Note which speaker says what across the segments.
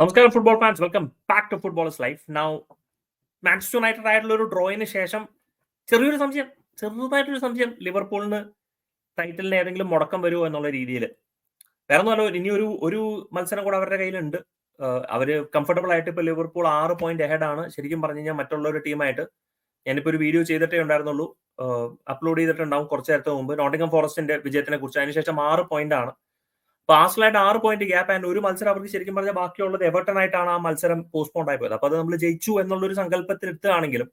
Speaker 1: നമസ്കാരം football fans welcome back to footballs life now Manchester United ആയിട്ടുള്ള ഒരു ഡ്രോയിന് ശേഷം ചെറിയൊരു സംശയം ചെറുതായിട്ടൊരു സംശയം. ലിവർപൂളിന് ടൈറ്റിലിന് ഏതെങ്കിലും മുടക്കം വരുമോ എന്നുള്ള രീതിയിൽ. വേറെ ഒന്നുമല്ലോ ഇനി ഒരു ഒരു മത്സരം കൂടെ അവരുടെ കയ്യിലുണ്ട്. അവർ കംഫർട്ടബിൾ ആയിട്ട് ഇപ്പൊ ലിവർപൂൾ ആറ് പോയിന്റ് അഹെഡ് ആണ്. ശരിക്കും പറഞ്ഞു കഴിഞ്ഞാൽ മറ്റുള്ള ഒരു ടീമായിട്ട് ഞാനിപ്പോ ഒരു വീഡിയോ ചെയ്തിട്ടേ ഉണ്ടായിരുന്നുള്ളൂ. അപ്ലോഡ് ചെയ്തിട്ടുണ്ടാവും കുറച്ച് നേരത്തെ മുമ്പ്. നോട്ടിംഗം ഫോറസ്റ്റിന്റെ വിജയത്തിനെ കുറിച്ച്. അതിനുശേഷം ആറ് പോയിന്റ് ആണ്. അപ്പൊ ആറ് പോയിന്റ് ഗ്യാപ്പ് ആൻഡ് ഒരു മത്സരം അവർക്ക് ശരിക്കും പറഞ്ഞാൽ ബാക്കിയുള്ളത് എവർട്ടൺ ആയിട്ടാണ് ആ മത്സരം പോസ്റ്റ്പോൺ ആയി പോയത്. അപ്പൊ അത് നമ്മൾ ജയിച്ചു എന്നുള്ള ഒരു സങ്കല്പത്തിൽ എടുത്തുകയാണെങ്കിലും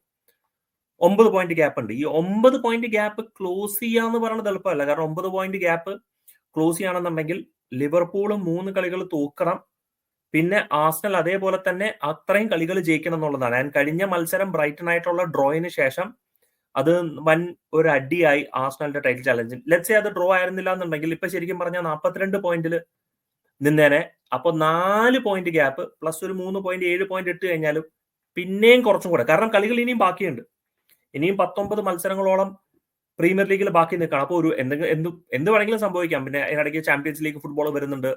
Speaker 1: ഒമ്പത് പോയിന്റ് ഗ്യാപ്പ് ഉണ്ട്. ഈ ഒമ്പത് പോയിന്റ് ഗ്യാപ്പ് ക്ലോസ് ചെയ്യാന്ന് പറയുന്നത് എളുപ്പമല്ല. കാരണം ഒമ്പത് പോയിന്റ് ഗ്യാപ്പ് ക്ലോസ് ചെയ്യുകയാണെന്നുണ്ടെങ്കിൽ ലിവർപൂൾ മൂന്ന് കളികൾ തോക്കണം. പിന്നെ ആസ്നൽ അതേപോലെ തന്നെ അത്രയും കളികൾ ജയിക്കണം എന്നുള്ളതാണ്. ഞാൻ കഴിഞ്ഞ മത്സരം ബ്രൈറ്റൺ ആയിട്ടുള്ള ഡ്രോയിന് ശേഷം അത് വൻ ഒരു അടിയായി ആസ്നലിന്റെ ടൈറ്റിൽ ചലഞ്ചിൽ ലെറ്റ്സേ അത് ഡ്രോ ആയിരുന്നില്ല എന്നുണ്ടെങ്കിൽ ഇപ്പൊ ശരിക്കും പറഞ്ഞാൽ നാൽപ്പത്തിരണ്ട് പോയിന്റിൽ നിന്നേനെ. അപ്പൊ നാല് പോയിന്റ് ഗ്യാപ്പ് പ്ലസ് ഒരു മൂന്ന് പോയിന്റ് ഏഴ് പോയിന്റ് ഇട്ട് കഴിഞ്ഞാലും പിന്നെയും കുറച്ചും കൂടെ. കാരണം കളികൾ ഇനിയും ബാക്കിയുണ്ട്. ഇനിയും പത്തൊമ്പത് മത്സരങ്ങളോളം പ്രീമിയർ ലീഗിൽ ബാക്കി നിൽക്കണം. അപ്പോൾ ഒരു എന്തെങ്കിലും എന്ത് എന്ത് വേണമെങ്കിലും സംഭവിക്കാം. പിന്നെ അതിനിടയ്ക്ക് ചാമ്പ്യൻസ് ലീഗ് ഫുട്ബോൾ വരുന്നുണ്ട്.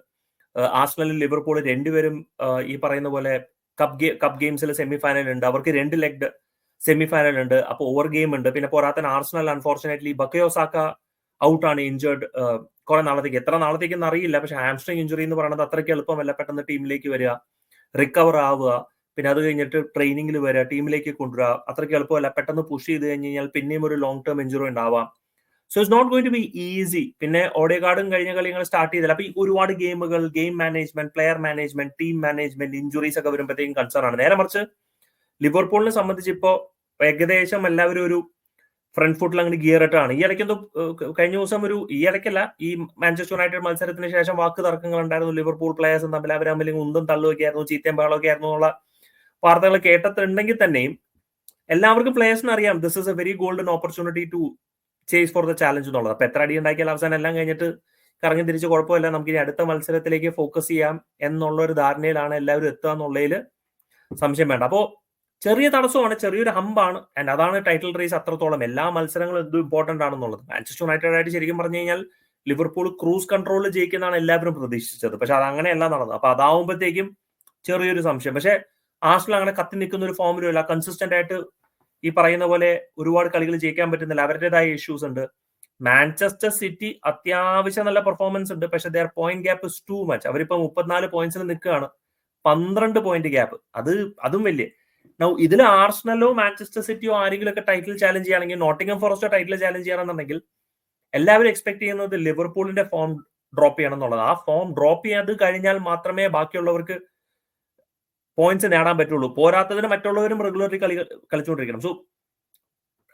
Speaker 1: ആസ്നലും ലിവർപൂൾ രണ്ടുപേരും ഈ പറയുന്ന പോലെ കപ്പ് ഗെയിം കപ്പ് ഗെയിംസിൽ സെമി ഫൈനൽ ഉണ്ട്. അവർക്ക് രണ്ട് ലെഗ് സെമി ഫൈനൽ ഉണ്ട്. അപ്പോൾ ഓവർ ഗെയിം ഉണ്ട്. പിന്നെ പോരാത്തൻ ആർസണൽ അൺഫോർച്ചുനേറ്റ്ലി ബക്കയോസാക്ക ഔട്ടാണ് ഇഞ്ചേർഡ് കുറെ നാളത്തേക്ക്. എത്ര നാളത്തേക്കെന്ന് അറിയില്ല. പക്ഷെ ഹാംസ്ട്രിങ് ഇഞ്ചുറി എന്ന് പറയുന്നത് അത്രയ്ക്ക് എളുപ്പമല്ല പെട്ടെന്ന് ടീമിലേക്ക് വരിക റിക്കവർ ആവുക. പിന്നെ അത് കഴിഞ്ഞിട്ട് ട്രെയിനിങ്ങിൽ വരിക ടീമിലേക്ക് കൊണ്ടുവരിക. അത്രയ്ക്ക് എളുപ്പമല്ല. പെട്ടെന്ന് പുഷ് ചെയ്ത് കഴിഞ്ഞ് കഴിഞ്ഞാൽ പിന്നെയും ഒരു ലോങ് ടേം ഇഞ്ചുറി ഉണ്ടാവാം. So it's not going to be easy പിന്നെ ഓഡിയോ കാർഡും കഴിഞ്ഞ കളികൾ സ്റ്റാർട്ട് ചെയ്തില്ല. അപ്പൊ ഈ ഒരുപാട് ഗെയിമുകൾ game management player management team management injuries ഒക്കെ വരുമ്പോഴത്തേക്കും കൺസേൺ ആണ്. നേരെ മറിച്ച് ലിവർപൂളിനെ സംബന്ധിച്ച് ഇപ്പോ ഏകദേശം എല്ലാവരും ഒരു ഫ്രണ്ട് ഫുട്ടിൽ അങ്ങനെ ഗിയർ ഇട്ടാണ്. ഈ ഇടയ്ക്ക് എന്തോ കഴിഞ്ഞ ദിവസം ഒരു ഈ ഇടയ്ക്കല്ല ഈ മാഞ്ചസ്റ്റർ യുണൈറ്റഡ് മത്സരത്തിന് ശേഷം വാക്ക് തർക്കങ്ങൾ ഉണ്ടായിരുന്നു. ലിവർപൂൾ പ്ലേയേഴ്സും തമ്മിൽ അവർ തമ്മിൽ ഉന്തും തള്ളുമൊക്കെ ആയിരുന്നു ചീത്തയും ബഹളമൊക്കെ ആയിരുന്നു എന്നുള്ള വാർത്തകൾ കേട്ടിട്ടുണ്ടെങ്കിൽ തന്നെയും എല്ലാവർക്കും പ്ലേയേഴ്സിന് അറിയാം this is a very golden opportunity to chase for the challenge എന്നുള്ളത്. അപ്പൊ എത്ര അടി ഉണ്ടാക്കിയാൽ അവസാനം എല്ലാം കഴിഞ്ഞിട്ട് കറങ്ങി തിരിച്ച് കുഴപ്പമില്ല. നമുക്ക് ഇനി അടുത്ത മത്സരത്തിലേക്ക് ഫോക്കസ് ചെയ്യാം എന്നുള്ള ഒരു ധാരണയിലാണ് എല്ലാവരും എത്തുക എന്നുള്ളതിൽ സംശയം വേണ്ട. അപ്പോ ചെറിയ തടസ്സമാണ് ചെറിയൊരു ഹമ്പാണ്. ആൻഡ് അതാണ് ടൈറ്റിൽ റേസ് അത്രത്തോളം. എല്ലാ മത്സരങ്ങളും എന്തും ഇമ്പോർട്ടന്റ് ആണെന്നുള്ളത്. മാഞ്ചസ്റ്റർ യുണൈറ്റഡ് ആയിട്ട് ശരിക്കും പറഞ്ഞു കഴിഞ്ഞാൽ ലിവർപൂൾ ക്രൂസ് കൺട്രോളിൽ ജയിക്കുന്നതാണ് എല്ലാവരും പ്രതീക്ഷിച്ചത്. പക്ഷെ അത് അങ്ങനെയല്ല നടന്നത്. അപ്പൊ അതാവുമ്പോഴത്തേക്കും ചെറിയൊരു സംശയം. പക്ഷെ ആസ്റ്റിൽ അങ്ങനെ കത്തി നിൽക്കുന്ന ഒരു ഫോമിലും ഇല്ല കൺസിസ്റ്റന്റ് ആയിട്ട് ഈ പറയുന്ന പോലെ ഒരുപാട് കളികൾ ജയിക്കാൻ പറ്റുന്നില്ല. അവരുടേതായ ഇഷ്യൂസ് ഉണ്ട്. മാഞ്ചസ്റ്റർ സിറ്റി അത്യാവശ്യം നല്ല പെർഫോമൻസ് ഉണ്ട്. പക്ഷെ there point gap is too much അവരിപ്പോ മുപ്പത്തിനാല് പോയിന്റ്സിൽ നിൽക്കുകയാണ്. പന്ത്രണ്ട് പോയിന്റ് ഗ്യാപ്പ് അത് അതും വലിയ. നൗ ഇതിൽ ആർസണലോ മാഞ്ചസ്റ്റർ സിറ്റിയോ ആരെങ്കിലും ഒക്കെ ടൈറ്റിൽ ചാലഞ്ച് ചെയ്യുകയാണെങ്കിൽ നോട്ടിംഗം ഫോറസ്റ്റോ ടൈറ്റിൽ ചാലഞ്ച് ചെയ്യണമെന്നുണ്ടെങ്കിൽ എല്ലാവരും എക്സ്പെക്ട് ചെയ്യുന്നത് ലിവർപൂളിന്റെ ഫോം ഡ്രോപ്പ് ചെയ്യണം എന്നുള്ളത് ആ ഫോം ഡ്രോപ്പ് ചെയ്യാത് കഴിഞ്ഞാൽ മാത്രമേ ബാക്കിയുള്ളവർക്ക് പോയിന്റ്സ് നേടാൻ പറ്റുള്ളൂ. പോരാത്തതിന് മറ്റുള്ളവരും റെഗുലറി കളി കളിച്ചുകൊണ്ടിരിക്കണം. സോ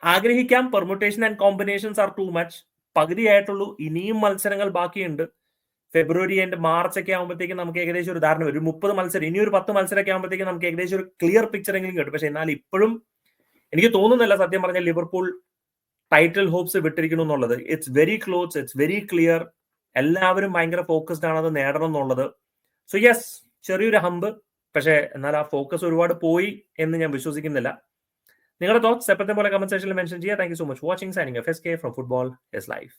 Speaker 1: ആഗ്രഹിക്കാം permutation and combinations are too much പകുതിയായിട്ടുള്ളൂ. ഇനിയും മത്സരങ്ങൾ ബാക്കിയുണ്ട്. ഫെബ്രുവരി ആൻഡ് മാർച്ച് ഒക്കെ ആകുമ്പോഴത്തേക്കും നമുക്ക് ഏകദേശം ഒരു ധാരണ ഒരു മുപ്പത് മത്സരം ഇനി ഒരു പത്ത് മത്സരമൊക്കെ ആകുമ്പോഴത്തേക്കും നമുക്ക് ഏകദേശം ഒരു ക്ലിയർ പിക്ചർ എങ്കിലും കിട്ടും. പക്ഷെ എന്നാൽ ഇപ്പോഴും എനിക്ക് തോന്നുന്നില്ല സത്യം പറഞ്ഞാൽ ലിവർപൂൾ ടൈറ്റിൽ ഹോപ്സ് വിട്ടിരിക്കുന്നു എന്നുള്ളത്. It's very close it's very clear എല്ലാവരും ഭയങ്കര ഫോക്കസ്ഡ് ആണ് അത് നേടണം എന്നുള്ളത്. സോ യെസ് ചെറിയൊരു ഹമ്പ് പക്ഷേ എന്നാൽ ആ ഫോക്കസ് ഒരുപാട് പോയി എന്ന് ഞാൻ വിശ്വസിക്കുന്നില്ല. നിങ്ങളുടെ തോട്ട്സ് എപ്പോഴത്തെ പോലെ കമന്റ് സെക്ഷനിൽ മെൻഷൻ ചെയ്യുക. Thank you so much watching signing F S K from football is life